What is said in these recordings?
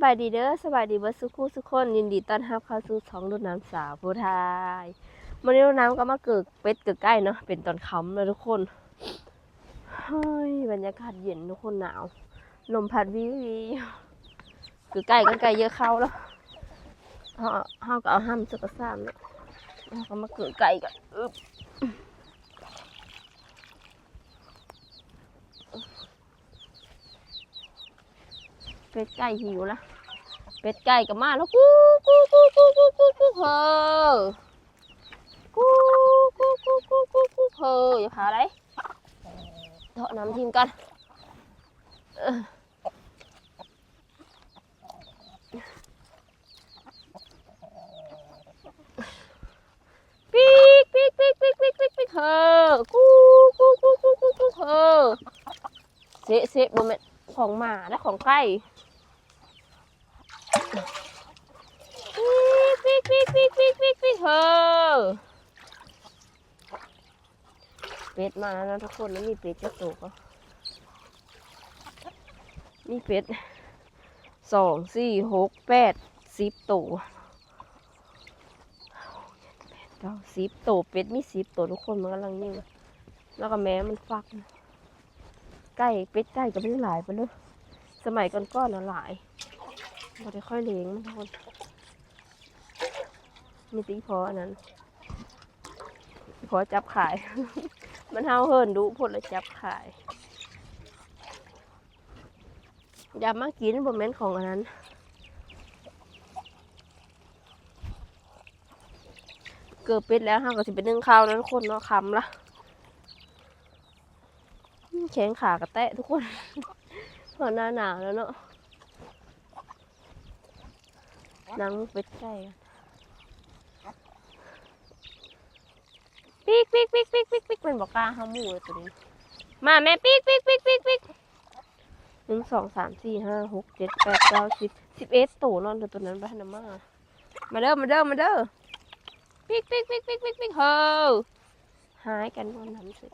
สบายดีเด้อสบายดีเบิร์สุขุสุคนยินดีต้อนรับเข้าสู่สองรุ่นน้ำสาวผู้ไทยวันนี้รุ่นน้ำก็มาเกิดเป็ดเกิดใกล้เนาะเป็นตอนค่ำเลยทุกคนเฮ้ยบรรยากาศเย็นทุกคนหนาวลมพัดวิววิวเกิดใกล้กันไกลเยอะเข้าแล้วเฮาเฮาก็เอาห้ามสกกระซ้ำเนาะเฮาก็มาเกิดไก่กันอึ๊บ เป็ดไก่หิวละเป็ดไก่ก็มาแล้วกูกูกูกูกูกูกูเฮอกูกูกูกูกูกูเฮออย่าพาอะไรเถาะน้ำทีมกันปีกปีกปีกปีกปีกปีกปีกเฮอกูกูกูกูกูกูเฮอเสะเสะบ่แม่นของหมาและของไก่ ปีกปีกปีกปีกปีกปีกเธอเป็ดมาแล้วนะทุกคนแล้วมีเป็ดจะโตก็มีเป็ดสองสี่หกแปดสิบตัวเก้าสิบตัวเป็ดมีสิบตัวทุกคนมันกำลังยิ่งแล้วก็แม้มันฟักนะไก่เป็ดไก่ก็ไม่ได้หลายไปเลยสมัยก่อนๆน่ะหลาย เราได้ค่อยเลี้ยงทุกคน มีตีพออันนั้น พอจับขาย มันเฮาเฮินดูพดเลยจับขายอยามากินบนแม่นของอันนั้น เกิดเป็ดแล้วห้าก็สิเป็นนึ่งข้าวนะทุกคนเนาะคำละแข็งขากระแตะทุกคนเพอหน้าหนาวแล้วเนาะ นังเป็ดไก่อะปีกปีกปีกปีกปีกปีกเป็นบอกกล้าห้ามูเลยตัวนี้ มาแม่ปีกปีกปีกปีกปีกหนึ่งสองสามสี่ห้าหกเจ็ดแปดเก้าสิบสิบเอ็ดตัวนอนเดี๋ยวตัวนั้นไปให้น้ำมามาเด้อมาเด้อมาเด้อปีกปีกปีกปีกปีกปีกเฮ้อหายกันวันน้ำเสร็จ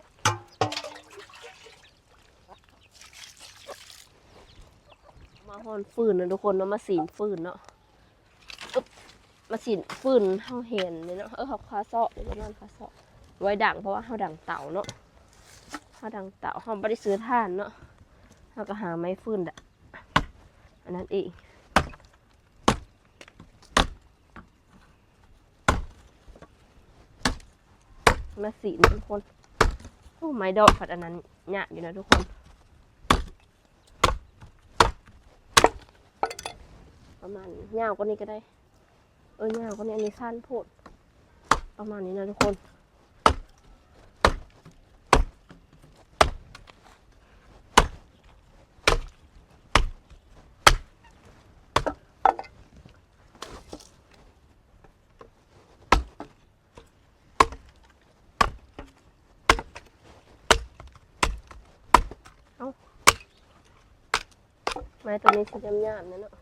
มาหอนฟืนนะทุกคนเนาะมาสีนฟืนเนาะ มาสีนฟืนเฮาเห็นเนาะเออเขาคาเซาะเดี๋ยวประมาณคาเซาะไว้ดังเพราะว่าเขาดังเต่าเนาะเขาดังเต่าเขาไม่ได้ซื้อท่านเนาะเขาก็หาไม้ฟืนดะอันนั้นเองมาสีทุกคนโอ้ไม้ดอกผัดอันนั้นหยาอยู่นะทุกคนประมาณยาวกว่านี้ก็ได้ เออยาวกว่านี้อันนี้สั้นโพดประมาณนี้นะทุกคนไม้ตัวนี้สีดำยามๆนะเนาะ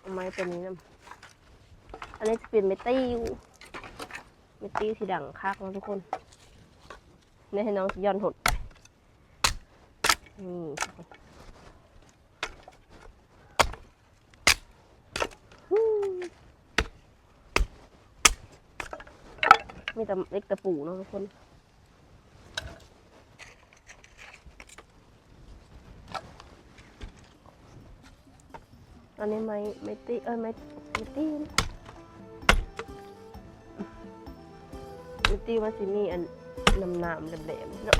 เอาไม้ ตัวนี้นะอันนี้จะเป็นเมตี้วเมตี้สีดังคักนะทุกคนนี่ให้น้องสิย้อนหดนี่มีแต่เล็กตะปูเนาะทุกคน อันนี้ไม่ไม่ตีเอ้ยไม่ไม่ตีไม่ตีมันสิมีอันน้ำน้ำแหลมๆเนาะ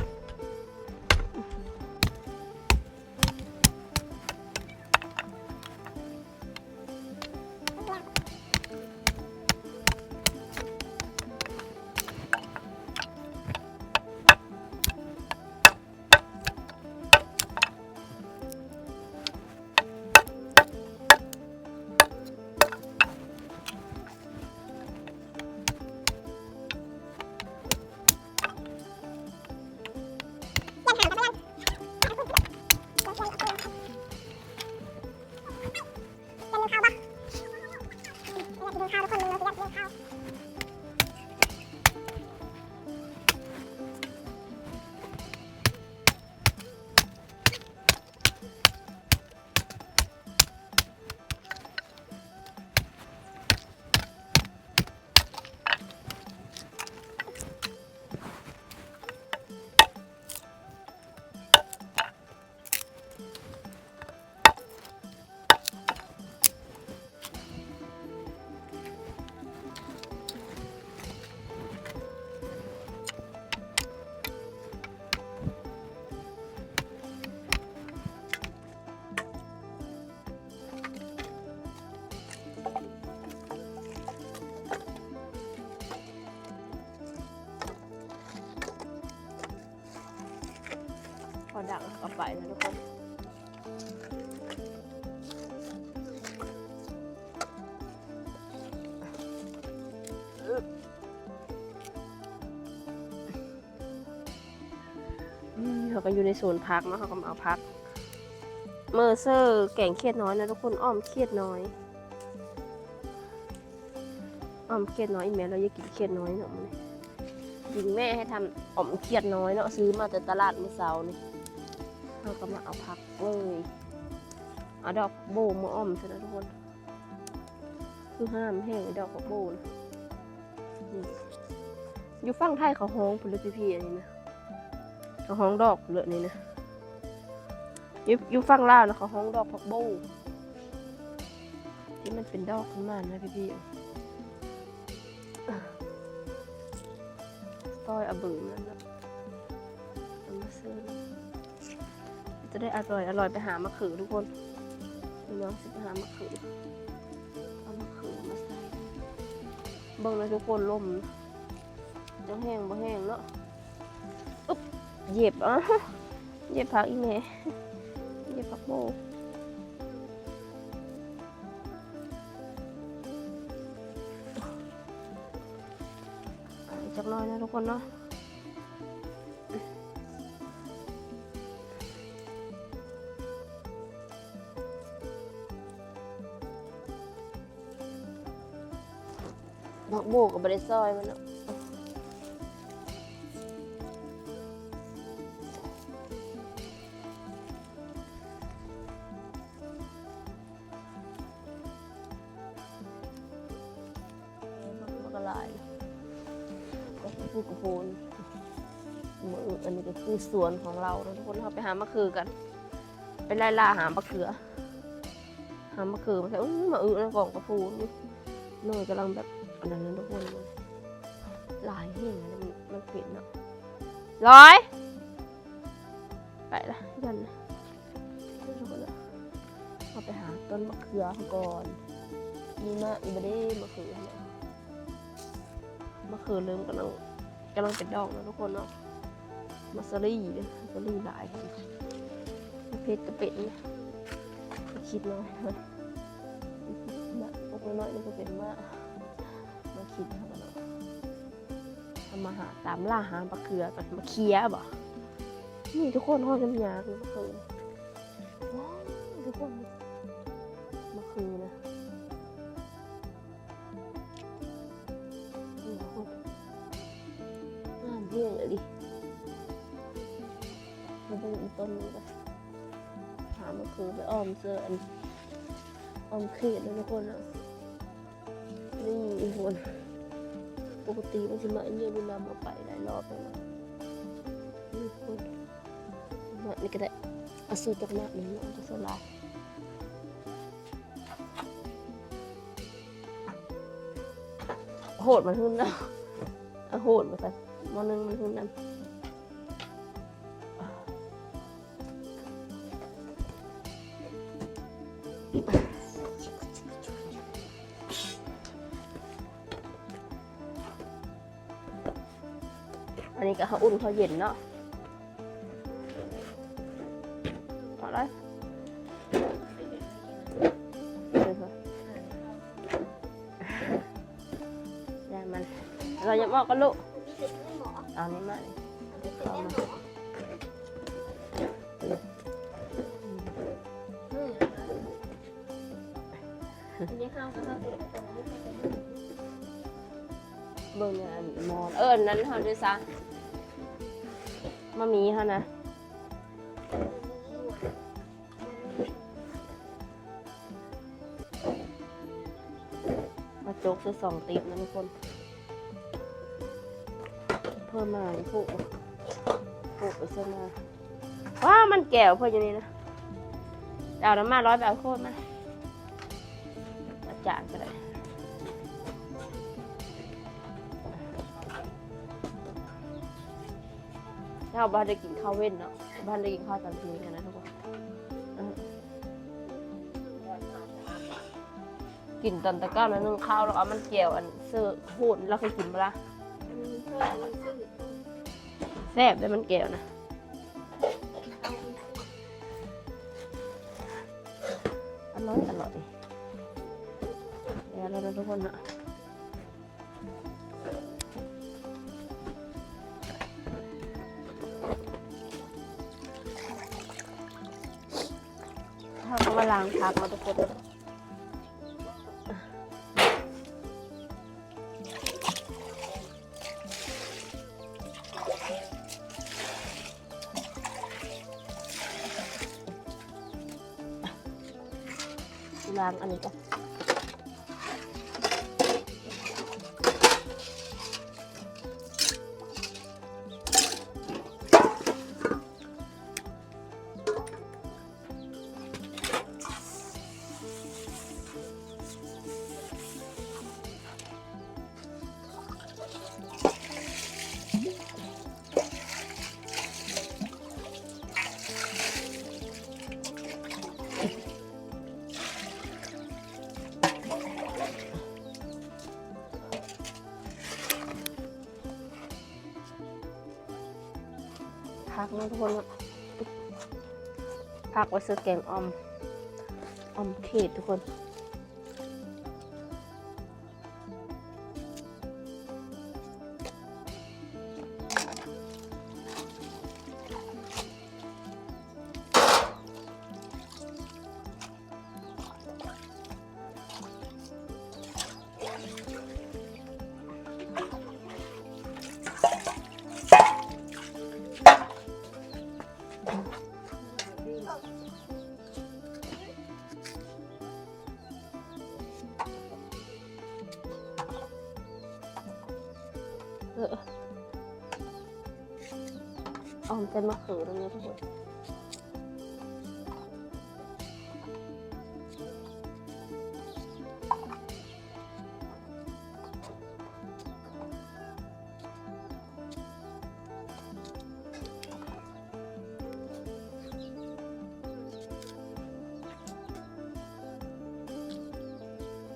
พอดังก็ไปนะทุกคนเขาก็อยู่ในสวนพักเนาะเขาก็มาเอาพัก เมอร์เซอร์แก่งเครียดน้อยนะทุกคนอ้อมเครียดน้อย อ้อมเครียดน้อยแม่เราอยากกินเครียดน้อยเนาะมันยิงแม่ให้ทำอ้อมเครียดน้อยเนาะซื้อมาแต่ตลาดเมื่อเช้านี่ เราก็มาเอาพักเลยเอาดอกโบมาอ้อมซะนะทุกคน คือห้ามแห้งไอ้ดอกโบนะอยู่ฝั่งไทยเขาฮ้องพุ่นพี่ๆอันนี้นะเขาห้องดอกเหลือนี่นะอยุยุฟังล่าวนะเขาห้องดอกผักโบที่มันเป็นดอกขึ้นมานะพี่พี่ซอยเอาเบิ่งนั่นนะเอามาซื้อ จะได้อร่อยอร่อยไปหามะเขือทุกคนพี่น้องสิไปหามะเขือเอามะเขือมาใส่เบิ่งเลยทุกคนลมจะแห้งบ่แห้งเนาะเหยียบอะเหยียบผักอีแม่เหยียบผักโบจักน้อยนะทุกคนเนาะ โบกับบริซอยมันเนาะูกับโพนมืออันนี้ก็คือสวนของเราทุกคนเราไปหามะเขือกัน ไปไล่ล่าหามะเขือ หามะเขือมาใส่อุ้ยมาอึในกล่องกระพูนหน่อยกำลังแบบ อันนั้นนะทุกคนลายเห็นนะมันมันเผ็ดเนาะร้อยไปละยันนะทุกคนนะเอาไปหาต้นมะเขือก่อนนี่มาอีบเด้มะเขือเนี่ยมะเขือเริ่มกำลังกำลังเป็นดอกแล้วทุกคนเนาะมาซารี่เลยมาซารี่หลายมะเพชรกระเป็ดเนี่ยคิดน้อยเลยมะพวกน้อยๆนี่ก็เป็นมะมาคิ ดนะครับเนาะทำมาหาตามล่าหาปลาเขือกันมาเคลียบ่นี่ทุกคนห้อยน้ำยาคือมะเขือว้าวทุกคนมะเขือนะนี่ทุกคนงาเพียงเลยดิมาดูอีกต้นนึงกันหามาคือไปอ้อมเสื้ออันอ้อมเขตนะทุกคนนะ ทุกคนปกติมันจะมาเนี้ยเวลามาไปหลายรอบแล้วนะนี่ทุกคนมานี่ก็ได้เอาซื้อจากหน้านี่นะจะสลายโหดมันหุ่นแล้วโหดมาสักมอนึงมันหุ่นนั่น เขาอุ่นเขาเย็นเนาะเอาเลยเดี๋ยวก่อนได้มันเราจะบอกกันลูกเอานี้มาเลยเอามาเบิ่งเนี่ยอันมอนเอออันนั้นเฮาด้วยซะ มามีเฮานะมาจกใส่สองติบนะทุกคน เพิ่มมาอีกผูกผูกไปเส้นมาว้ามันแก้วเพื่อนอยู่นี่นะเอาน้ำมาร้อยแบบโคตรมาอา ถ้าบ้านได้กินข้าวเว้นเนาะบ้านได้กินข้าวตอนเที่ยงกันนะทุกคนกินตอนตะก้าแล้วนึ่งข้าวแล้วเอามันเกี่ยวอันเสื้อหูดแล้วเคยกินปะล่ะแซ่บได้มันเกี่ยวนะอร่อยอร่อยเดี๋ยวเราดูทุกคนเนาะ ล้างอันนี้ก่อน ทุกคนพักไว้ซื้อแกงออมออมเผ็ดทุกคน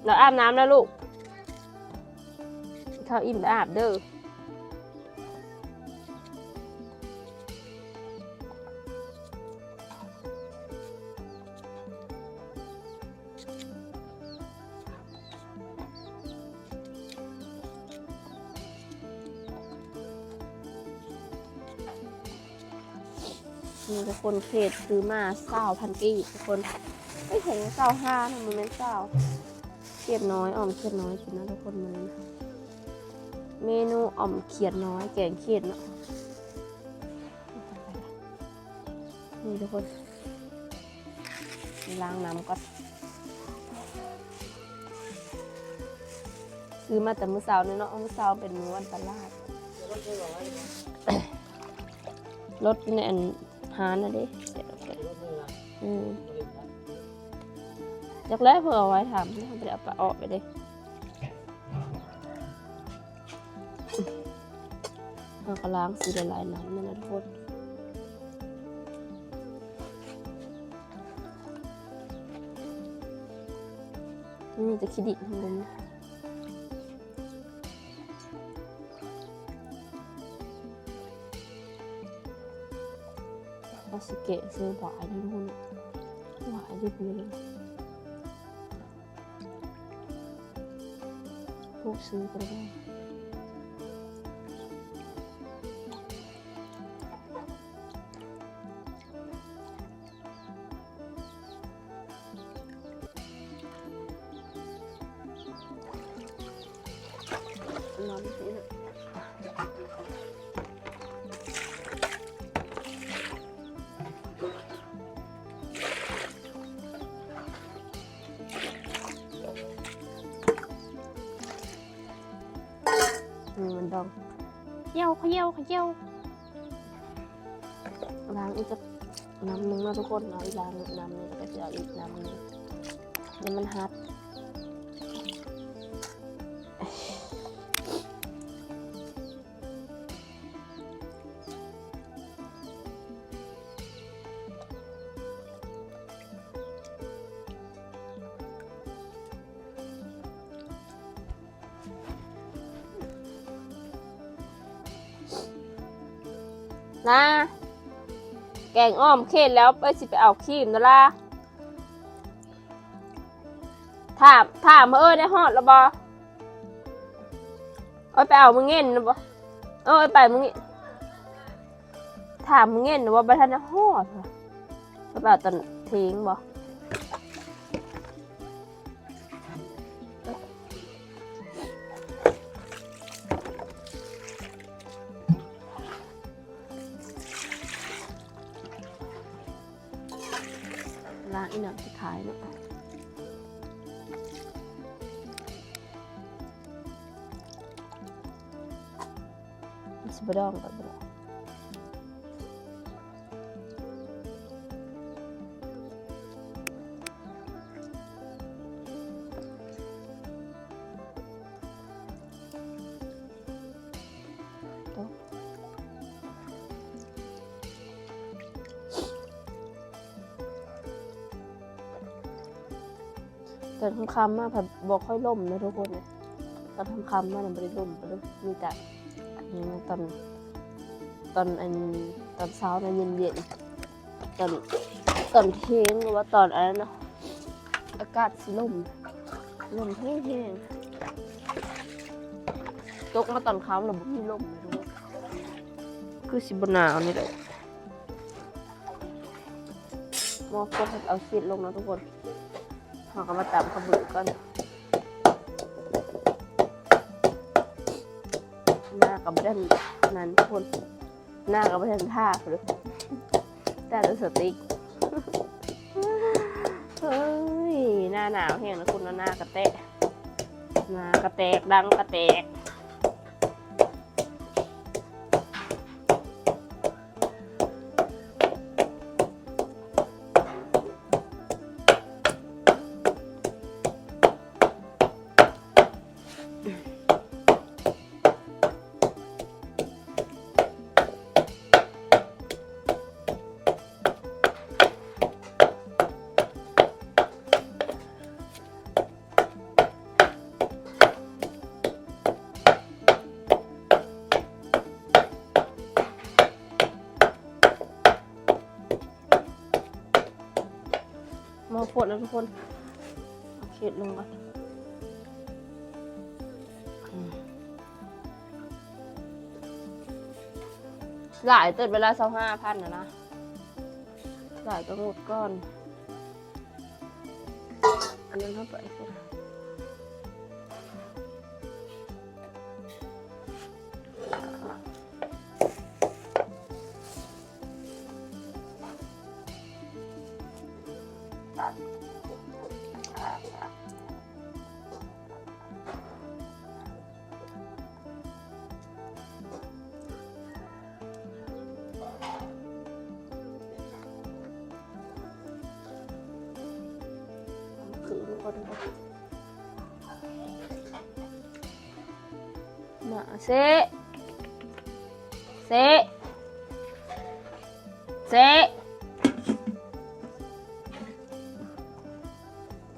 เราอาบน้ำแล้วลูกเขาอิ่มแล้วอาบเด้อมีทุกคนเขตซื้อมาเศร้าพันปีทุกคนไม่เห็นเศร้าห้าทำไมไม่เศร้า เขียดน้อยอ่อมเขียดน้อยกินนะทุกคนมันนะเมนูอ่อมเขียดน้อย แกงเขียดเนาะนี่ทุกคนล้างน้ำก่อนซื้อมาแต่มื้อเช้าเนี่ยเนาะมื้อเช้าเป็นมื้อวันตลาดรถในอันหานะเด้เสร็จโอเคอืม จากแรกเพื่อเอาไว้ทำไม่ทำไปเอาปลาออกไปเด้เราก็ล้างสีละลายน้ำนั่นนะทุกคนนี่จะคิดดิข้างบนนเราสเกะเซอร์หวายนะทุกคนหวายดิบเลย พวกซื้ เยี่ยวเขย่าเขย่าล้างอีกจะน้ำหนึงนะทุกคนเอาอีกล้างน้ำหนึงแล้วก็จะเอาอีกน้ำหนึงเดี๋ยวมันฮัด แกงอ้อมเข็ดแล้วไปสิไปเอาครีมนะล่ะถามถามเออได้ฮอดละบอเอาไปเอามึงเงินนะบอเออไปมึงถามมึงเงินนะว่าบัทันได้ฮอดเอาไปเอาตอนทิ้งบอ ตอนคำๆมาแบบบอกค่อยล่มนะทุกคนนะตอนคำๆมาเนี่ยไม่ได้ล่มไปเลยมีแต่อันนี้นะตอนตอนอันตอนเช้านะเย็นๆตอนตอนเที่ยงหรือว่าตอนอะไรนะอากาศสิล่มลมแห้งๆตกมาตอนค่ำแล้วบ่มีลมเลยทุกคนคือสิบหนาวนี่แหละมอฟกให้เอาชีดลงนะทุกคน เราก็มาตามขบุก่อนหน้ากับด้านนั้นทุกคนหน้ากับด้านท่าเลยแต่ตัวสติ๊กเฮ้ยหน้าหนาวแห้งนะคุณนะหน้ากระแตะหน้ากระแตกดังกระแตก คนเอาเข็ดลงก่อนหลายเติดเวลาสองห้าพันนะนะหลายก็หมดก่อนอันนั้นเท่าไหร่ มาเซเซเซ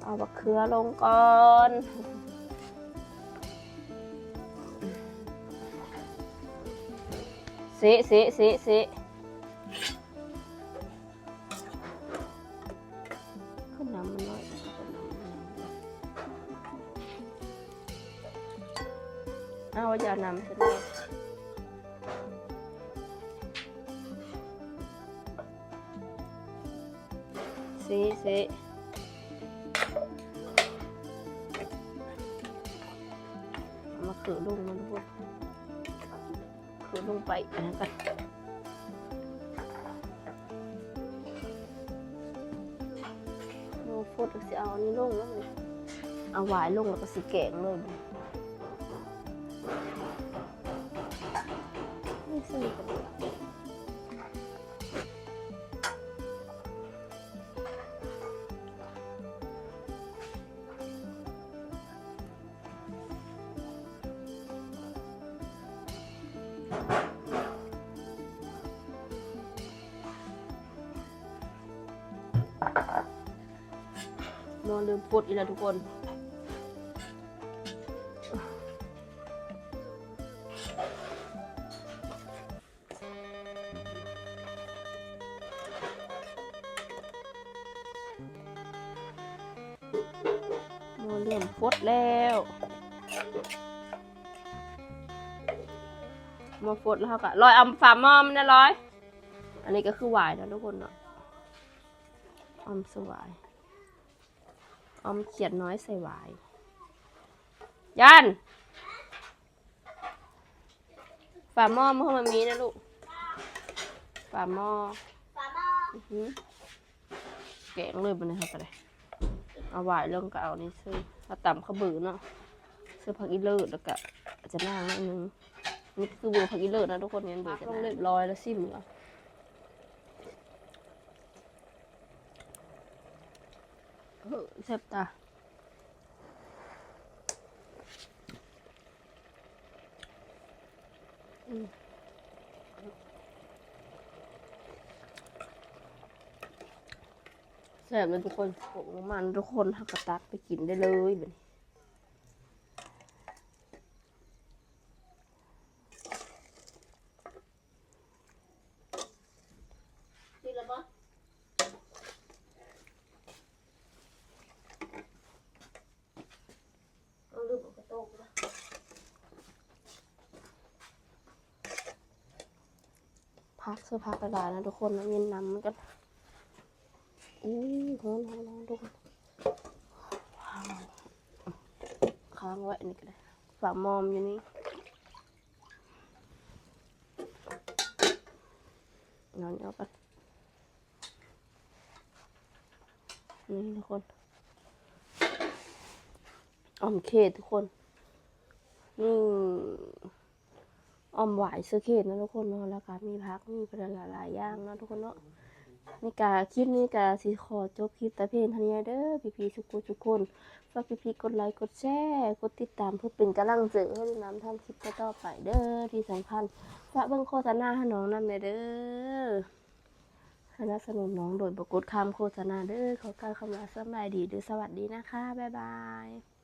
เอาบักเขือลงก่อนเซเซเซเซ เอาจะนำขึ้นเลยเซเซเอามาขือลงนะทุกคนขือลงไปอันนั้นกันโน้ฟดสิเอาอันนี้ลงแล้วเลยเอาหวายลงแล้วก็สิแกงเลย สนิทกันเลยนอนลืมปดอีกแล้วทุกคน มาฟดแล้วค่ะลอยเอาฝาหม้อมันนะร้อย อันนี้ก็คือหวายนะทุกคนเนาะออมสวายออมเขียดน้อยใส่หวาย ยันฝาหม้อมันเข้ามามีนะลูกฝาหม้อฝาหม้อแกงเลยบนนี้ครับก็ได้เอาหวายเรื่องก็เอานี่ซื้อเอาต่ำข้าวบือเนาะซื้อผักอีเลิศแล้วก็อาจจะนั่งนิดนึง นี่คือเบือผักอีเลิศนะทุกคนเนี่ยเบือจะต้องเรียบร้อยแล้วซิมเหรอเออเซบตาอืมแซ่บเลยทุกคนผงมันทุกคนหักกระตักไปกินได้เลยแบบนี้แล้วปะเอาลืมเอากระโตกนะ พักกระดาษนะทุกคนแล้วเย็นน้ำมันกันอู้ร้อนร้อนทุกคนว้าวค้างไว้นี่ก็ได้ฝามอมอยู่นี่นอนเอากันนี่ทุกคนออมเขตทุกคนนี่ ออมหวายเสื้อเขตนะทุกคนเนาะแล้วก็มีพักมีประหลายหลายอย่างเนาะทุกคนเนาะนี่กาคลิปนี้กาสีขอจบคลิปแต่เพียงเท่านี้เด้อพี่พี่ทุกคนทุกคนฝากพี่พี่กดไลค์กดแชร์กดติดตามเพื่อเป็นกำลังใจให้น้ำทำคลิปต่อไปเด้อที่สำคัญฝากเบิ่งโฆษณาให้น้องนำเด้อสนับสนุนน้องโดยบกดคำโฆษณาเด้อขอการคำลาสบายดีหรือสวัสดีนะคะบ๊ายบาย